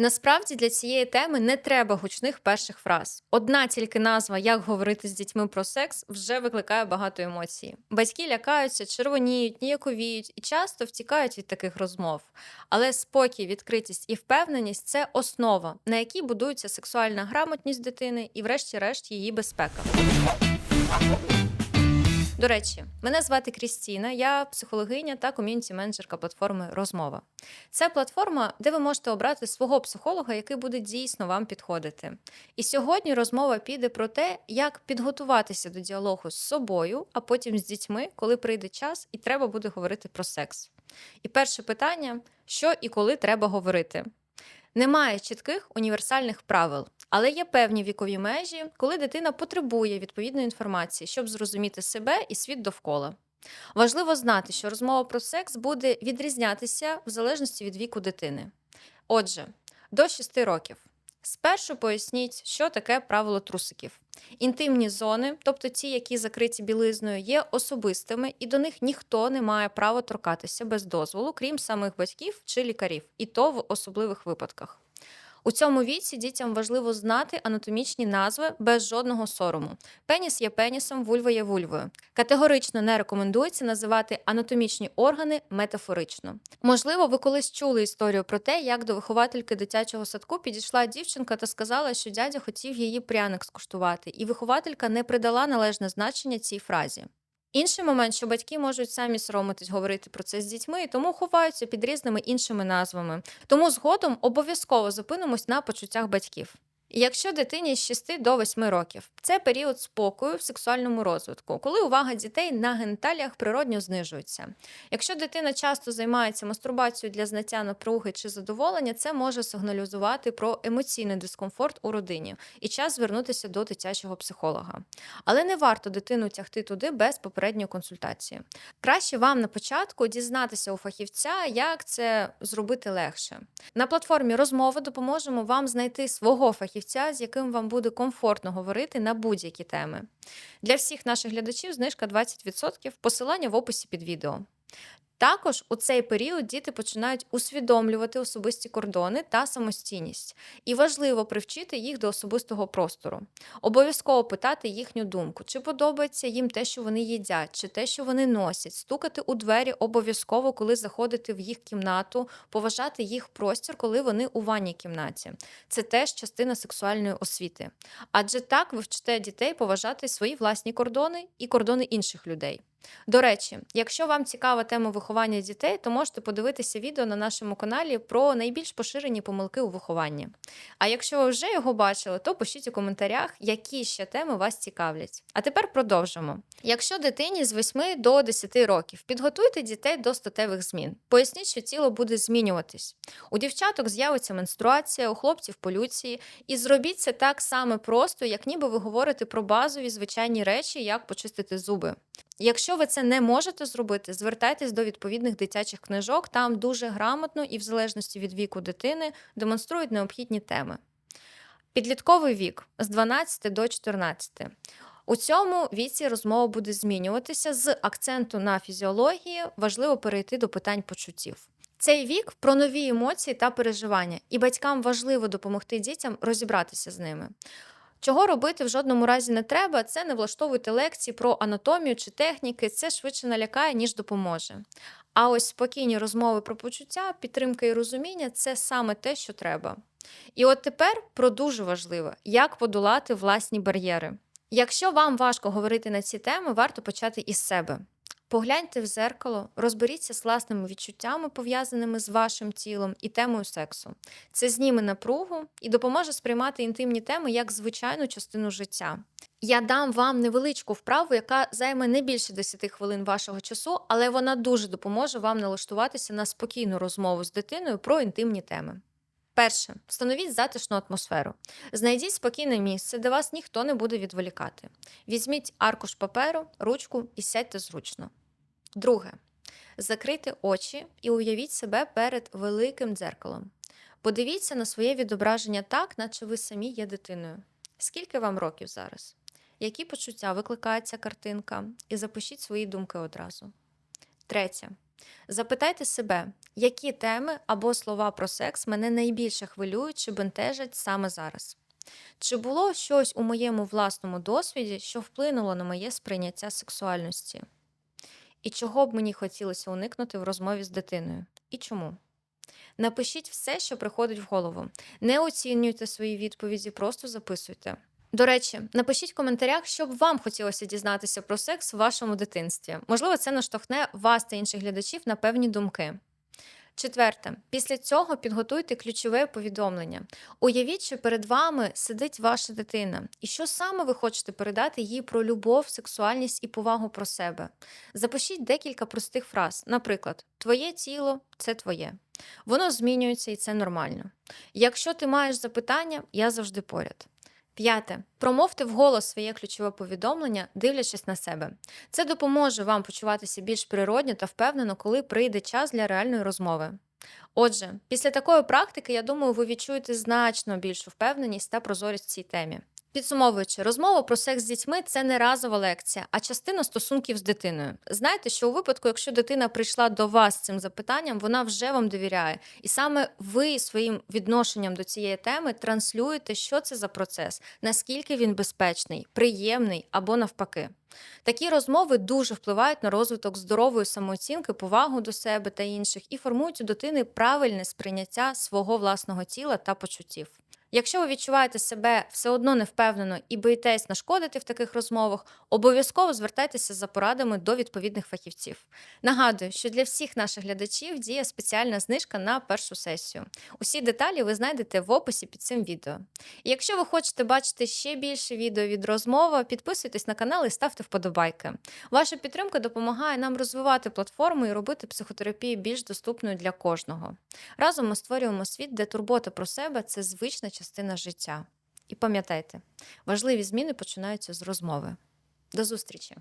Насправді для цієї теми не треба гучних перших фраз. Одна тільки назва, як говорити з дітьми про секс, вже викликає багато емоцій. Батьки лякаються, червоніють, ніяковіють і часто втікають від таких розмов. Але спокій, відкритість і впевненість це основа, на якій будується сексуальна грамотність дитини і, врешті-решт, її безпека. До речі, мене звати Крістіна, я психологиня та ком'юніті-менеджерка платформи Розмова. Це платформа, де ви можете обрати свого психолога, який буде дійсно вам підходити. І сьогодні розмова піде про те, як підготуватися до діалогу з собою, а потім з дітьми, коли прийде час і треба буде говорити про секс. І перше питання: що і коли треба говорити? Немає чітких універсальних правил, але є певні вікові межі, коли дитина потребує відповідної інформації, щоб зрозуміти себе і світ довкола. Важливо знати, що розмова про секс буде відрізнятися в залежності від віку дитини. Отже, до 6 років. Спершу поясніть, що таке правило трусиків. Інтимні зони, тобто ті, які закриті білизною, є особистими, і до них ніхто не має права торкатися без дозволу, крім самих батьків чи лікарів, і то в особливих випадках. У цьому віці дітям важливо знати анатомічні назви без жодного сорому. Пеніс є пенісом, вульва є вульвою. Категорично не рекомендується називати анатомічні органи метафорично. Можливо, ви колись чули історію про те, як до виховательки дитячого садку підійшла дівчинка та сказала, що дядя хотів її пряник скуштувати, і вихователька не придала належне значення цій фразі. Інший момент, що батьки можуть самі соромитись говорити про це з дітьми, і тому ховаються під різними іншими назвами. Тому згодом обов'язково зупинимось на почуттях батьків. Якщо дитині з 6 до 8 років, це період спокою в сексуальному розвитку, коли увага дітей на геніталіях природньо знижується. Якщо дитина часто займається мастурбацією для зняття напруги чи задоволення, це може сигналізувати про емоційний дискомфорт у родині і час звернутися до дитячого психолога. Але не варто дитину тягти туди без попередньої консультації. Краще вам на початку дізнатися у фахівця, як це зробити легше. На платформі розмови допоможемо вам знайти свого фахівця, з яким вам буде комфортно говорити на будь-які теми. Для всіх наших глядачів знижка 20%, посилання в описі під відео. Також у цей період діти починають усвідомлювати особисті кордони та самостійність, і важливо привчити їх до особистого простору. Обов'язково питати їхню думку, чи подобається їм те, що вони їдять, чи те, що вони носять, стукати у двері обов'язково, коли заходити в їх кімнату, поважати їх простір, коли вони у ванній кімнаті. Це теж частина сексуальної освіти. Адже так ви вчите дітей поважати свої власні кордони і кордони інших людей. До речі, якщо вам цікава тема виховання дітей, то можете подивитися відео на нашому каналі про найбільш поширені помилки у вихованні. А якщо ви вже його бачили, то пишіть у коментарях, які ще теми вас цікавлять. А тепер продовжимо. Якщо дитині з 8 до 10 років, підготуйте дітей до статевих змін. Поясніть, що тіло буде змінюватись. У дівчаток з'явиться менструація, у хлопців полюції, і зробіть це так само просто, як ніби ви говорите про базові звичайні речі, як почистити зуби. Якщо ви це не можете зробити, звертайтесь до відповідних дитячих книжок. Там дуже грамотно і в залежності від віку дитини демонструють необхідні теми. Підлітковий вік з 12 до 14. У цьому віці розмова буде змінюватися з акценту на фізіології. Важливо перейти до питань почуттів. Цей вік про нові емоції та переживання, і батькам важливо допомогти дітям розібратися з ними. Чого робити в жодному разі не треба, це не влаштовуйте лекції про анатомію чи техніки, це швидше налякає, ніж допоможе. А ось спокійні розмови про почуття, підтримка і розуміння це саме те, що треба. І от тепер про дуже важливе, як подолати власні бар'єри. Якщо вам важко говорити на ці теми, варто почати із себе. Погляньте в зеркало, розберіться з власними відчуттями, пов'язаними з вашим тілом і темою сексу. Це зніме напругу і допоможе сприймати інтимні теми як звичайну частину життя. Я дам вам невеличку вправу, яка займе не більше 10 хвилин вашого часу, але вона дуже допоможе вам налаштуватися на спокійну розмову з дитиною про інтимні теми. Перше, встановіть затишну атмосферу. Знайдіть спокійне місце, де вас ніхто не буде відволікати. Візьміть аркуш паперу, ручку і сядьте зручно. Друге. Закрийте очі і уявіть себе перед великим дзеркалом. Подивіться на своє відображення так, наче ви самі є дитиною. Скільки вам років зараз? Які почуття викликає ця картинка? І запишіть свої думки одразу. Третє. Запитайте себе, Які теми або слова про секс мене найбільше хвилюють чи бентежать саме зараз? Чи було щось у моєму власному досвіді, що вплинуло на моє сприйняття сексуальності? І чого б мені хотілося уникнути в розмові з дитиною? І чому? Напишіть все, що приходить в голову. Не оцінюйте свої відповіді, просто записуйте. До речі, напишіть в коментарях, що б вам хотілося дізнатися про секс в вашому дитинстві. Можливо, це наштовхне вас та інших глядачів на певні думки. Четверте, після цього підготуйте ключове повідомлення. Уявіть, що перед вами сидить ваша дитина, і що саме ви хочете передати їй про любов, сексуальність і повагу про себе. Запишіть декілька простих фраз. Наприклад, Твоє тіло це твоє. Воно змінюється і це нормально. Якщо ти маєш запитання, я завжди поряд. П'яте. Промовте вголос своє ключове повідомлення, дивлячись на себе. Це допоможе вам почуватися більш природньо та впевнено, коли прийде час для реальної розмови. Отже, після такої практики, я думаю, ви відчуєте значно більшу впевненість та прозорість в цій темі. Підсумовуючи, розмова про секс з дітьми це не разова лекція, а частина стосунків з дитиною. Знайте, що у випадку, якщо дитина прийшла до вас з цим запитанням, вона вже вам довіряє, і саме ви своїм відношенням до цієї теми транслюєте, що це за процес, наскільки він безпечний, приємний або навпаки. Такі розмови дуже впливають на розвиток здорової самооцінки, повагу до себе та інших і формують у дитини правильне сприйняття свого власного тіла та почуттів. Якщо ви відчуваєте себе все одно невпевнено і боїтесь нашкодити в таких розмовах, обов'язково звертайтеся за порадами до відповідних фахівців. Нагадую, що для всіх наших глядачів діє спеціальна знижка на першу сесію. Усі деталі ви знайдете в описі під цим відео. І якщо ви хочете бачити ще більше відео від розмови, підписуйтесь на канал і ставте вподобайки. Ваша підтримка допомагає нам розвивати платформу і робити психотерапію більш доступною для кожного. Разом ми створюємо світ, де турбота про себе це звична частина життя. І пам'ятайте, важливі зміни починаються з розмови. До зустрічі!